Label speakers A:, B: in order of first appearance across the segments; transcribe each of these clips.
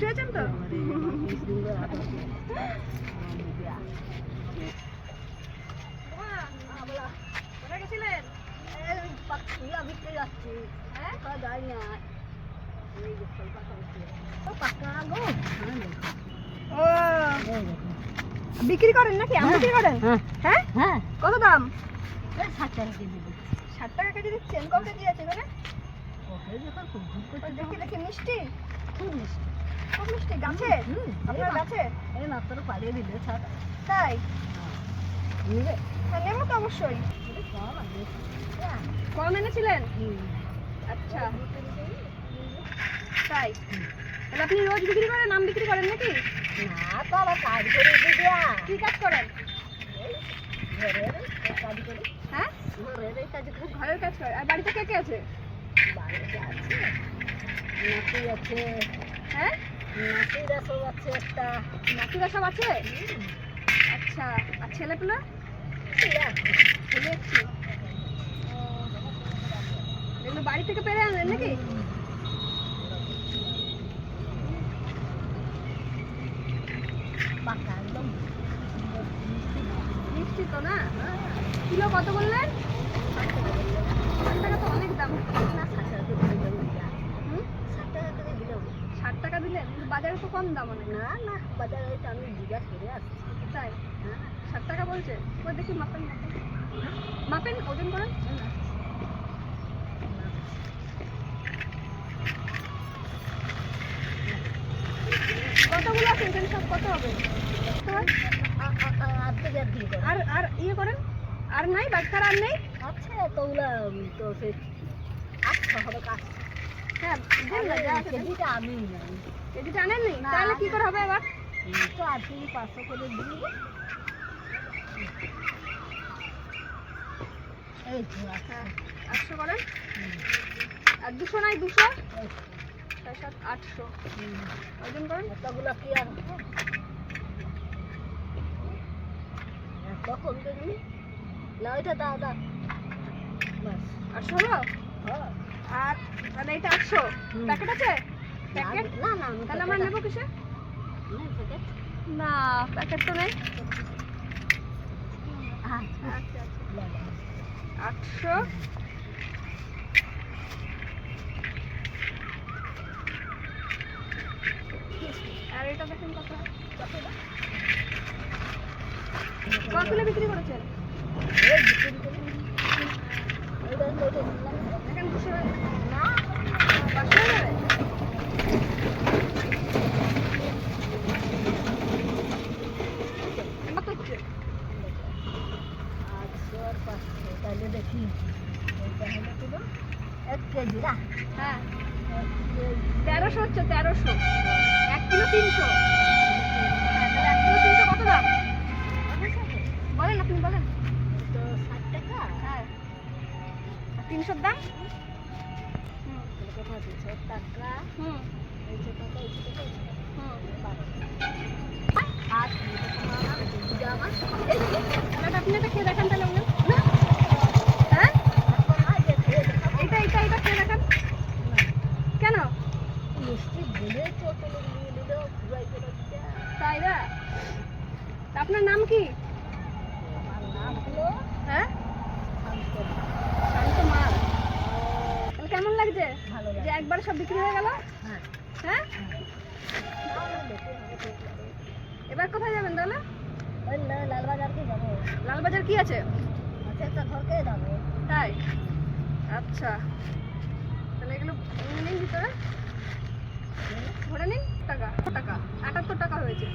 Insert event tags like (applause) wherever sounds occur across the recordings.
A: খুশি হয়েছেন তো? হ্যাঁ বিক্রি করেন নাকি? আম বিক্রি করেন? হ্যাঁ
B: হ্যাঁ।
A: কত দাম?
B: ষাট টাকা কেজি
A: ষাট টাকা কেজি দিচ্ছেন? ক কেজি আছে এখানে দেখি দেখি মিষ্টি।
B: খুব মিষ্টি।
A: খুব মিষ্টি গাছে? আপনার গাছে?
B: এই মাত্র পাড়িয়ে দিলে ছাড়।
A: তাই? হ্যাঁ নেব তো অবশ্যই।
B: কম
A: এনেছিলেন? আচ্ছা। তাই? তাহলে আপনি রোজ বিক্রি করেন আম বিক্রি করেন নাকি?
B: না তো আবার কাজ করে দিদিয়া
A: কি কাজ করেন?
B: ঘরের কাজ করি।
A: হ্যাঁ?
B: ঘরের কাজ করি।
A: আর বাড়িতে কে কে আছে?
B: বাড়িতে আছে নাতি আছে।
A: হ্যাঁ?
B: নাতিরা সব আছে একটা
A: নাতিরা সব আছে? আচ্ছা আর। ছেলে একটু। এগুলো বাড়ি থেকে পেরে আনলেন নাকি?
B: পাকা একদম।
A: মিষ্টি তো না? কিলো কত বললেন? টাকা তো অনেক দাম
B: না ষাট টাকা করে দিলাম দিদা।
A: হুম
B: ষাট টাকা করে দিলাম
A: ষাট টাকা দিলেন কিন্তু বাজারে তো কম দাম অনেক।
B: না না বাজারে এটা আমি জিজ্ঞাসা করে আসছি।
A: তাই
B: হ্যাঁ
A: ষাট টাকা বলছে। ওই দেখি মাপেন মাপেন। ওজন করেন। কতগুলো আছে এখানে সব কত হবে? হ্যাঁ? আর আর ইয়ে করেন। আর নাই বাচ্চারা আর নেই?
B: আচ্ছা তো ওগুলা তো সে আটশো হবে কাজ।
A: হ্যাঁ দেন না যা আছে দেন।
B: কেজিটা আমি নাই
A: কেজিটা আনেন নি? তাহলে কি করে হবে এবার?
B: তো আপনি পাঁচশো করে দিয়ে এই তো
A: আটশো করেন আর দুশো নাই দুশো? ছয় সাত আটশো। ওজন করেন?
B: এতগুলো কি আর এত কম দেখবি না ওইটা দাও দাও। বাস।
A: আটশো হলো?
B: হ্যাঁ।
A: আর তাহলে এটা আটশো। প্যাকেট আছে? প্যাকেট
B: না না
A: তাহলে আমার নেব কিসে? না প্যাকেট তো নেই
B: আচ্ছা,
A: আচ্ছা আচ্ছা। আটশো আর এটা দেখেন কত কত এটা? কিলো বিক্রি করেছেন। দেখেন দুশো না
B: না
A: পাঁচশো হয়ে যাবে কত হচ্ছে
B: আটশো আর পাঁচশো তাহলে দেখি এইটা হলো কিলো
A: হ্যাঁ। তেরোশো হচ্ছে তেরোশো। এক কিলো তিনশো। হ্যাঁ এক কিলো তিনশো কত দাম? বলেন আপনি বলেন।
B: তো ষাট টাকা
A: হ্যাঁ। তিনশোর দাম?
B: ছ টাকা
A: হুম।
B: টাকা আর আমার
A: তাহলে আপনি এটা খেয়ে দেখান তাহলে ওগুলো হ্যাঁ এটা এটা এটা খেয়ে দেখান কেন
B: মিষ্টি বলে চটলে নিয়ে নিল ঘুরাই করে দিতে
A: তাই না? আপনার নাম কি? হ্যাঁ? শান্ত কেমন লাগছে? যে একবার সব বিক্রি হয়ে গেল?
B: হ্যাঁ।
A: হ্যাঁ? এবার কোথায় যাবেন তাহলে? লালবাজার কি আছে? তাই? আচ্ছা। তাহলে এগুলো নিন ভিতরে। নিন টাকা টাকা আটাত্তর টাকা হয়েছে।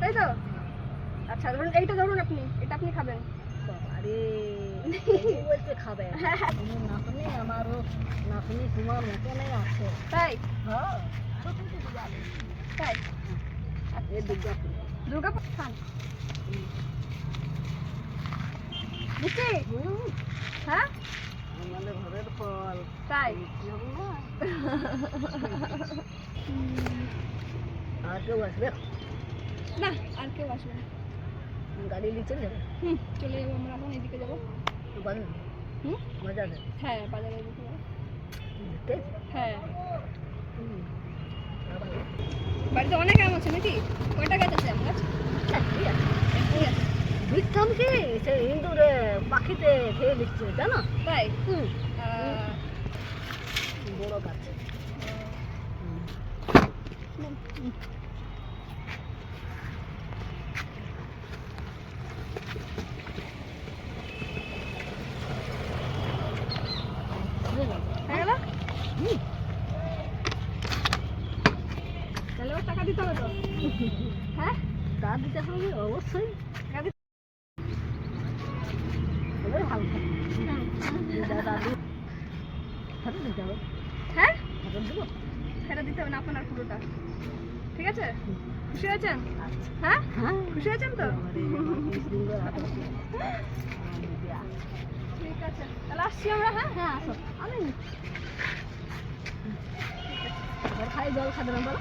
A: তাই তো? আচ্ছা ধরুন এইটা ধরুন আপনি এটা আপনি খাবেন।
B: এই বলতে খাবে নাতনি আমারও নাতনি তোমার মতনই আছে।
A: তাই?
B: হ্যাঁ।
A: তাই?
B: দুর্গাপুর
A: দুর্গাপুর খান। বুঝছি হ্যাঁ?
B: আমাদের ঘরের ফল।
A: তাই?
B: বিক্রি হবে না? (laughs) আর কেউ আসবে?
A: না আর কেউ আসবে না।
B: গাড়ি নিয়ে চলে যাবে?
A: হুম চলে যাব আমরা এখন এদিকে যাব।
B: বাজার
A: হুম?
B: বাজারে?
A: হ্যাঁ বাজারে এদিকে যাব।
B: যেতে
A: হ্যাঁ। বাড়িতে অনেক আম আছে নাকি? কয়টা গাছ আছে আম গাছ
B: বুঝতাম কি সে ইন্দুরে পাখিতে খেয়ে দিচ্ছে জানো
A: তাই?
B: হুম। বড় গাছ।
A: টাকা দিতে হবে তো? হ্যাঁ?
B: তা দিতে হবে? অবশ্যই
A: টাকা দিতে
B: তবে ভালো থাকে দাদা ফেরত দিতে হবে
A: হ্যাঁ
B: ফেরত দেবো
A: ফেরত দিতে হবে না আপনার পুরোটা। ঠিক আছে? খুশি হয়েছেন? হ্যাঁ?
B: হ্যাঁ।
A: খুশি হয়েছেন তো। ঠিক আছে। তাহলে আসছি আমরা হ্যাঁ?
B: হ্যাঁ আসো। আমি খাই জল খাবে না বলো?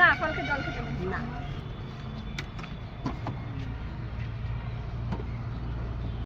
A: না কালকে জল খেতে হবে।
B: না।